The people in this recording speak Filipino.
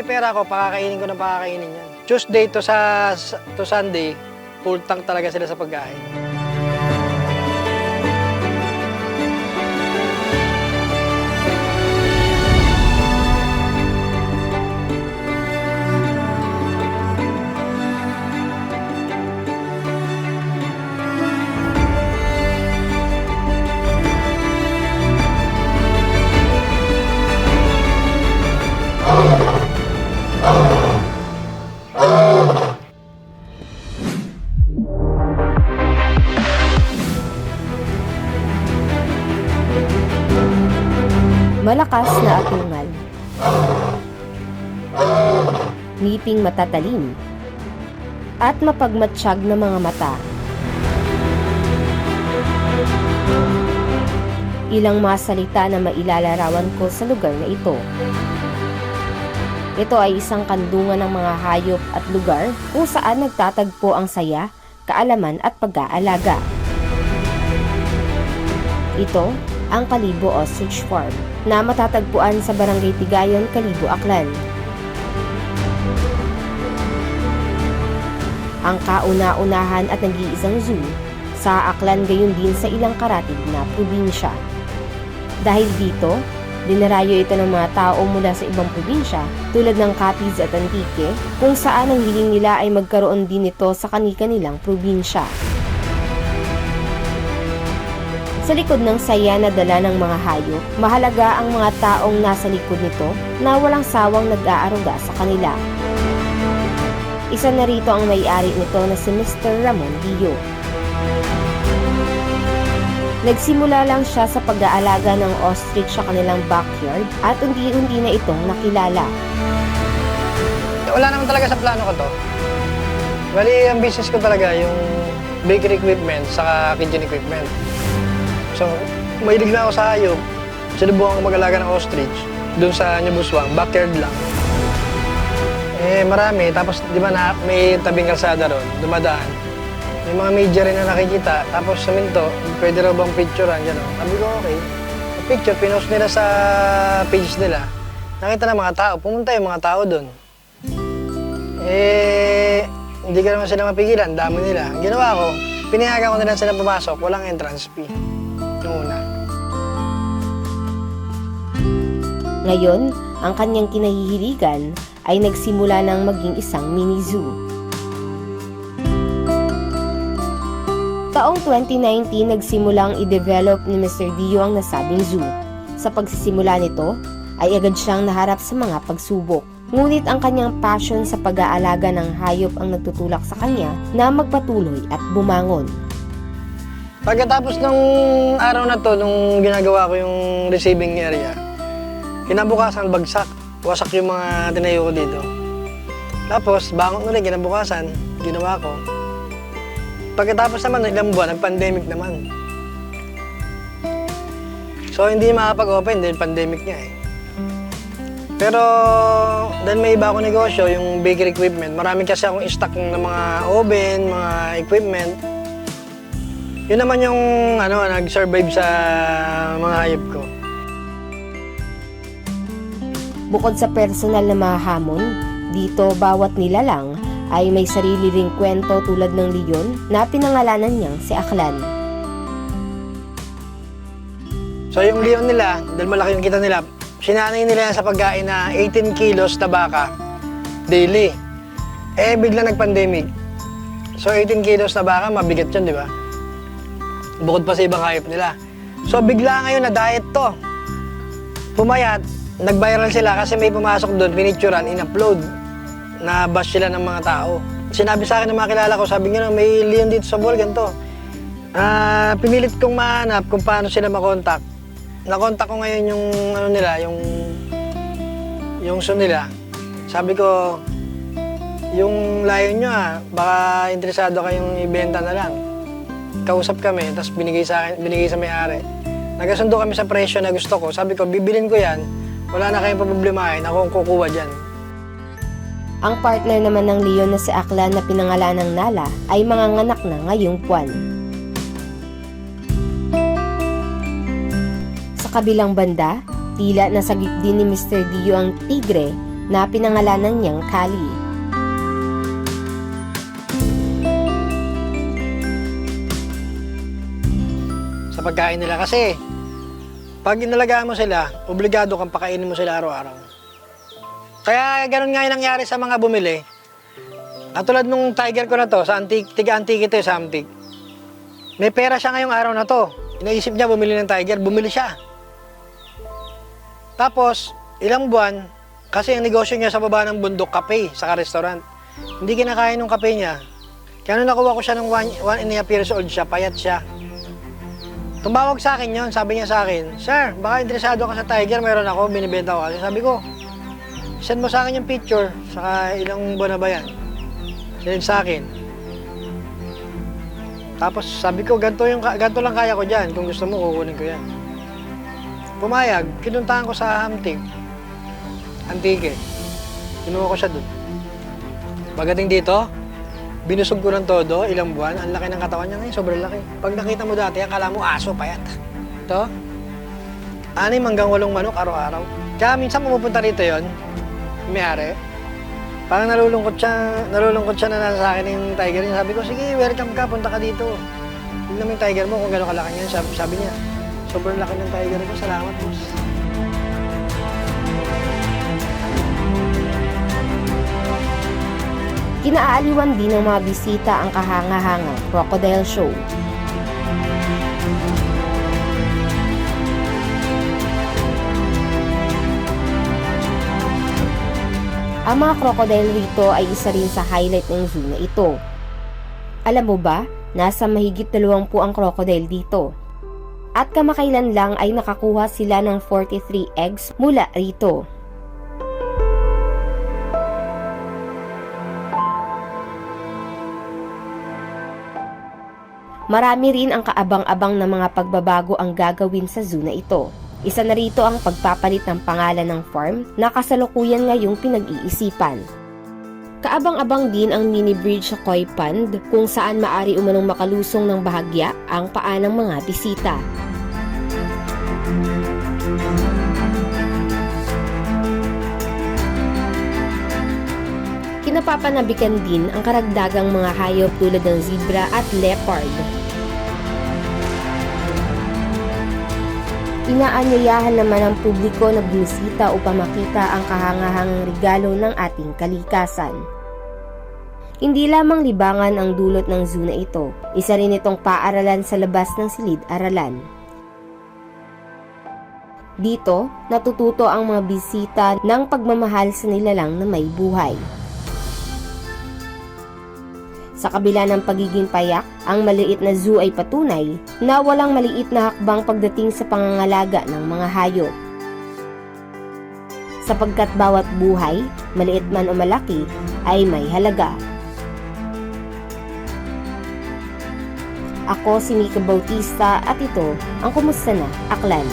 may pera ako, pakakainin ko na pakakainin yan. Tuesday to sa to Sunday, full tank talaga sila sa pagkain. Malakas na atungal. Ngiping matatalim. At mapagmatsyag na mga mata. Ilang mga salita na mailalarawan ko sa lugar na ito. Ito ay isang kandungan ng mga hayop at lugar kung saan nagtatagpo ang saya, kaalaman at pag-aalaga. Ito ang Kalibo Ostrich Farm na matatagpuan sa Barangay Tigayon, Kalibo, Aklan. Ang kauna-unahan at nag-iisang zoo sa Aklan gayon din sa ilang karatig na probinsya. Dahil dito, dinarayo ito ng mga tao mula sa ibang probinsya tulad ng Capiz at Antique kung saan ang hiling nila ay magkaroon din ito sa kani-kanilang probinsya. Sa likod ng saya na dala ng mga hayop, mahalaga ang mga taong nasa likod nito na walang sawang nag-aaruga sa kanila. Isa na rito ang may-ari nito na si Mr. Ramon Dio. Nagsimula lang siya sa pag-aalaga ng ostrich sa kanilang backyard at unti-unti na itong nakilala. Wala naman talaga sa plano ko to. Bali, ang business ko talaga yung bakery equipment saka kitchen equipment. So, mahilig na ako sa hayop. Sinubukan ko mag-alaga ng ostrich doon sa Nyabuswang, backyard lang. Eh, marami. Tapos, di ba na, may tabing kalsada ron, dumadaan. May mga media rin na nakikita. Tapos, sa minto, pwede raw bang picturean, gano'n. Sabi ko, okay. Yung picture, pinost nila sa page nila. Nakita ng mga tao. Pumunta yung mga tao doon. Eh, hindi ka naman sila mapigilan. Dami nila. Ang ginawa ko, pinayagan ko nila sila pumasok. Walang entrance fee. Una. Ngayon, ang kanyang kinahihiligan ay nagsimula ng maging isang mini zoo. Taong 2019, nagsimulang i-develop ni Mr. Dio ang nasabing zoo. Sa pagsisimula nito, ay agad siyang naharap sa mga pagsubok. Ngunit ang kanyang passion sa pag-aalaga ng hayop ang nagtutulak sa kanya na magpatuloy at bumangon. Pagkatapos ng araw na to, nung ginagawa ko yung receiving area, kinabukasan bagsak. Wasak yung mga tinayo ko dito. Tapos, bangon ulit, kinabukasan, ginawa ko. Pagkatapos naman, ng ilang buwan, nag-pandemic naman. So, hindi makapag-open dahil pandemic niya eh. Pero, dahil may iba akong negosyo, yung bakery equipment, marami kasi akong stock ng mga oven, mga equipment. Yun naman yung ano, nag-survive sa mga hayop ko. Bukod sa personal na mga hamon, dito bawat nilalang ay may sarili ring kwento tulad ng leon na pinangalanan niyang si Aklan. So yung leon nila, dahil malaki yung kita nila, sinanay nila sa pagkain na 18 kilos na baka daily. Eh, bigla nag-pandemic. So 18 kilos na baka, mabigat yun, di ba? Bukod pa sa ibang hayop nila. So bigla ngayon na diet to. Pumayat, nag-viral sila kasi may pumasok doon, pinicturan, in-upload. Na bash sila ng mga tao. Sinabi sa akin ng mga kilala ko, sabi nga may leon dito sa ball, ganito. Ah, pinilit kong mahanap kung paano sila makontak. Nakontak ko ngayon yung ano nila, yung yung so nila. Sabi ko, yung layo nyo ah, baka interesado kayong ibenta na lang. Kausap kami, tapos binigay sa akin, binigay sa may-ari. Nagkasundo kami sa presyo na gusto ko. Sabi ko, bibilin ko yan. Wala na kayong problemahin. Ako ang kukuha dyan. Ang partner naman ng leon na si Aklan na pinangalan ng Nala ay manganganak na ngayong buwan. Sa kabilang banda, tila nasagip din ni Mr. Dio ang tigre na pinangalanan niyang Kali. Pagkain nila kasi pag inalagaan mo sila, obligado kang pakainin mo sila araw-araw. Kaya ganun nga yung nangyari sa mga bumili. Katulad nung tiger ko na to, sa antique, tiga-antique ito eh, sa antique. May pera siya ngayong araw na to. Inaisip niya bumili ng tiger, bumili siya. Tapos, ilang buwan, kasi ang negosyo niya sa baba ng bundok, kape, sa restaurant. Hindi kinakain ng kape niya. Kaya nung nakuha ko siya ng one, one and a half years old siya, payat siya. Tumawag sa akin yon, sabi niya sa akin, Sir, baka interesado ka sa Tiger, meron ako, binibenta ko. Sabi ko, send mo sa akin yung picture, saka ilang buwan na ba yan? Send sa akin. Tapos sabi ko, ganito, yung, ganito lang kaya ko dyan, kung gusto mo, kukunin ko yan. Pumayag, kinuntahan ko sa Hamtig, Antique. Kinuha ko siya doon. Pagdating dito, binusog ko ng todo, ilang buwan, ang laki ng katawan niya ngayon, sobrang laki. Pag nakita mo dati, akala mo aso, payat. Ito, anim hanggang walong manok araw-araw. Kaya minsan pumupunta rito yon may-ari. Parang nalulungkot siya, nalulungkot siya na nasa sa akin yung tiger niya. Sabi ko, sige, welcome ka, punta ka dito. Tignan mo yung tiger mo kung gano'ng kalaki niya. Sabi, sabi niya, sobrang laki ng tiger ko, salamat boss. Kinaaaliwan din ng mga bisita ang kahanga-hangang crocodile show. Ang mga crocodile rito ay isa rin sa highlight ng zoo na ito. Alam mo ba, nasa mahigit 20 ang crocodile dito. At kamakailan lang ay nakakuha sila ng 43 eggs mula rito. Marami rin ang kaabang-abang na mga pagbabago ang gagawin sa zoo na ito. Isa na rito ang pagpapalit ng pangalan ng farm na kasalukuyan ngayong pinag-iisipan. Kaabang-abang din ang mini bridge sa Koi Pond kung saan maari umanong makalusong ng bahagya ang paa ng mga bisita. Kinapapanabikan din ang karagdagang mga hayop tulad ng zebra at leopard. Inaanyayahan naman ang publiko na bumisita upang makita ang kahangahangang regalo ng ating kalikasan. Hindi lamang libangan ang dulot ng zoo na ito, isa rin itong paaralan sa labas ng silid-aralan. Dito, natututo ang mga bisita ng pagmamahal sa nilalang na may buhay. Sa kabila ng pagiging payak, ang maliit na zoo ay patunay na walang maliit na hakbang pagdating sa pangangalaga ng mga hayop. Sapagkat bawat buhay, maliit man o malaki, ay may halaga. Ako si Mika Bautista at ito ang Kumusta Na Aklan.